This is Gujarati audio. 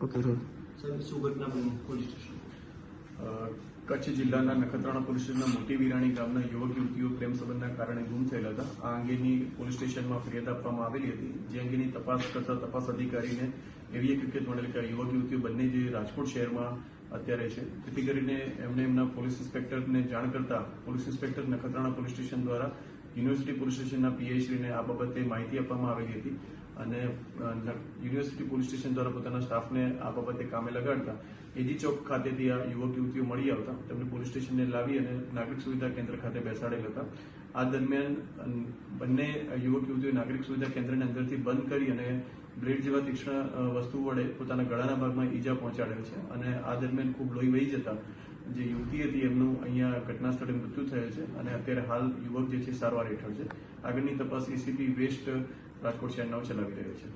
ઓકે સર સાહેબ શું ઘટના બની પોલીસ સ્ટેશન? કચ્છ જિલ્લાના નખત્રાણા પોલીસ સ્ટેશનના મોટી વિરાણી ગામના યુવક યુવતીઓ પ્રેમ સંબંધના કારણે ગુમ થયેલા હતા. આ અંગેની પોલીસ સ્ટેશનમાં ફરિયાદ આપવામાં આવેલી હતી. જે અંગેની તપાસ કરતા તપાસ અધિકારીને એવી એક હકીકત મળેલી કે આ યુવક યુવતીઓ બંને જે રાજકોટ શહેરમાં અત્યારે છે જેથી કરીને એમણે એમના પોલીસ ઇન્સ્પેક્ટરને જાણ કરતા police inspector Nakhatrana police station દ્વારા યુનિવર્સિટી પોલીસ સ્ટેશનના પીઆઈ આ બાબતે માહિતી આપવામાં આવેલી હતી અને યુનિવર્સિટી પોલીસ સ્ટેશન દ્વારા પોતાના સ્ટાફને આ બાબતે કામે લગાડતા એજી ચોક ખાતેથી આ યુવક, યુવતીઓ મળી આવતા. તેમને પોલીસ સ્ટેશનને લાવી અને નાગરિક સુવિધા કેન્દ્ર ખાતે બેસાડેલ હતા. આ દરમિયાન બંને યુવક યુવતીઓ નાગરિક સુવિધા કેન્દ્રને અંદરથી બંધ કરી અને બ્લેડ જેવા તીક્ષ્ણ વસ્તુ વડે પોતાના ગળાના ભાગમાં ઈજા પહોંચાડ્યો છે અને આ દરમિયાન ખૂબ લોહી વહી જતા જે યુવતી હતી એમનું અહીંયા ઘટના સ્થળે મૃત્યુ થયેલ છે અને અત્યારે હાલ યુવક જે છે સારવાર હેઠળ છે. આગળની તપાસ એસીપી વેસ્ટ રાજકોટ શહેરનો ચલાવી રહ્યો છે.